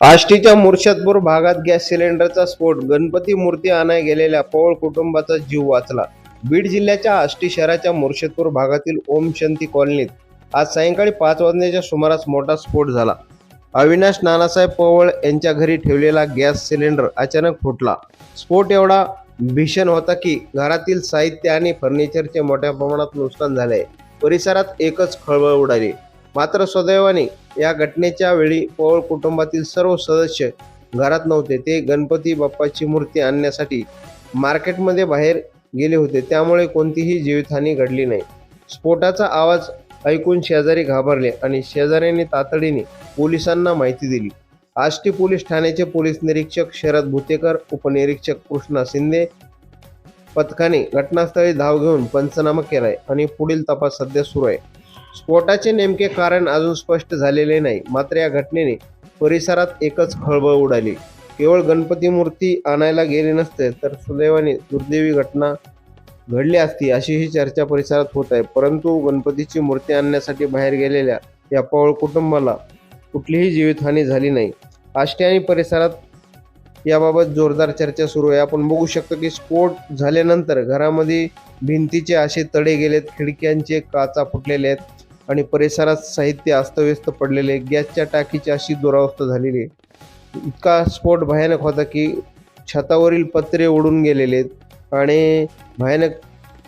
आष्टीच्या मुर्शदपूर भागात गॅस सिलेंडरचा स्फोट. गणपती मूर्ती आणाय गेलेल्या पवळ कुटुंबाचा जीव वाचला. बीड जिल्ह्याच्या आष्टी शहराच्या मुर्शदपूर भागातील ओम शांती कॉलनीत आज सायंकाळी पाच वाजण्याच्या सुमारास मोठा स्फोट झाला. अविनाश नानासाहेब पवळ यांच्या घरी ठेवलेला गॅस सिलेंडर अचानक फुटला. स्फोट एवढा भीषण होता की घरातील साहित्य आणि फर्निचरचे मोठ्या प्रमाणात नुकसान झाले. परिसरात एकच खळबळ उडाली. मात्र सदैवाने या घटनेच्या वेळी पवळ कुटुंबातील सर्व सदस्य घरात नव्हते. ते गणपती बाप्पाची मूर्ती आणण्यासाठी मार्केटमध्ये बाहेर गेले होते. त्यामुळे कोणतीही जीवितहानी घडली नाही. स्फोटाचा आवाज ऐकून शेजारी घाबरले आणि शेजाऱ्यांनी तातडीने पोलिसांना माहिती दिली. आष्टी पोलीस ठाण्याचे पोलीस निरीक्षक शरद भुतेकर उपनिरीक्षक कृष्णा शिंदे पथकाने घटनास्थळी धाव घेऊन पंचनामा केलाय आणि पुढील तपास सध्या सुरू आहे. स्फोटाचे नेमके कारण अजून स्पष्ट झालेले नाही. मात्र या घटनेने परिसरात एकच खळबळ उडाली. केवळ गणपती मूर्ती आणायला गेले नसते तर सुदैवाने दुर्दैवी घटना घडली असती अशी ही चर्चा परिसरात होत आहे. परंतु गणपतीची मूर्ती आणण्यासाठी बाहेर गेलेल्या या पवळ कुटुंबाला कुठलीही जीवितहानी झाली नाही. आष्टी आणि परिसरात याबाबत जोरदार चर्चा सुरू आहे. आपण बघू शकतो की स्फोट झाल्यानंतर घरामध्ये भिंतीचे असे तडे गेलेत खिडक्यांचे काचा फुटलेले आहेत आणि परिसरात साहित्य अस्तव्यस्त पडलेले आहे. गॅसच्या टाकीची अशी दुरावस्था झालेली आहे. इतका स्फोट भयानक होता की छतावरील पत्रे उडून गेलेले आहेत आणि भयानक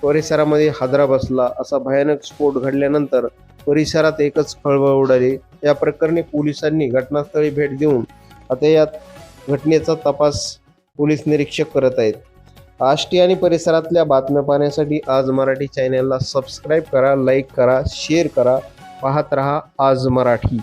परिसरामध्ये हादरा बसला. असा भयानक स्फोट घडल्यानंतर परिसरात एकच खळबळ उडाली. या प्रकरणी पोलिसांनी घटनास्थळी भेट देऊन आता यात घटनेचा तपास पोलीस निरीक्षक करत आहेत. आष्टी आणि परिसरातल्या बातम्या पाहण्यासाठी आज मराठी चॅनलला सबस्क्राईब करा लाईक करा शेअर करा. पाहत रहा आज मराठी.